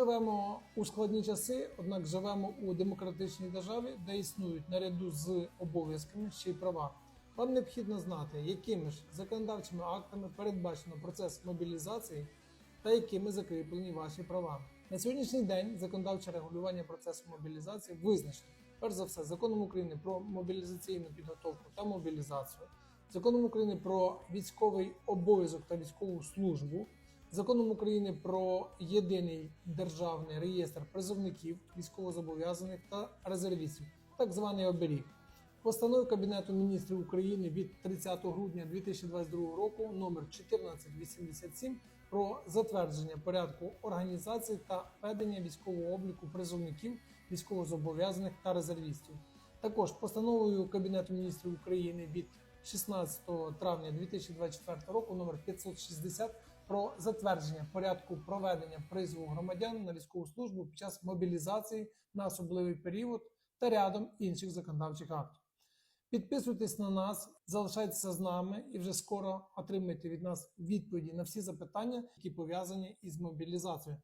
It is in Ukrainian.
Живемо у складні часи, однак живемо у демократичній державі, де існують наряду з обов'язками ще й права. Вам необхідно знати, якими ж законодавчими актами передбачено процес мобілізації та якими закріплені ваші права. На сьогоднішній день законодавче регулювання процесу мобілізації визначено перш за все законом України про мобілізаційну підготовку та мобілізацію, законом України про військовий обов'язок та військову службу, законом України про єдиний державний реєстр призовників, військовозобов'язаних та резервістів, так званий оберіг. Постанови Кабінету міністрів України від 30 грудня 2022 року номер 1487 про затвердження порядку організації та ведення військового обліку призовників, військовозобов'язаних та резервістів. Також постановою Кабінету міністрів України від 16 травня 2024 року номер 560 про затвердження порядку проведення призову громадян на військову службу під час мобілізації на особливий період та рядом інших законодавчих актів. Підписуйтесь на нас, залишайтеся з нами і вже скоро отримаєте від нас відповіді на всі запитання, які пов'язані із мобілізацією.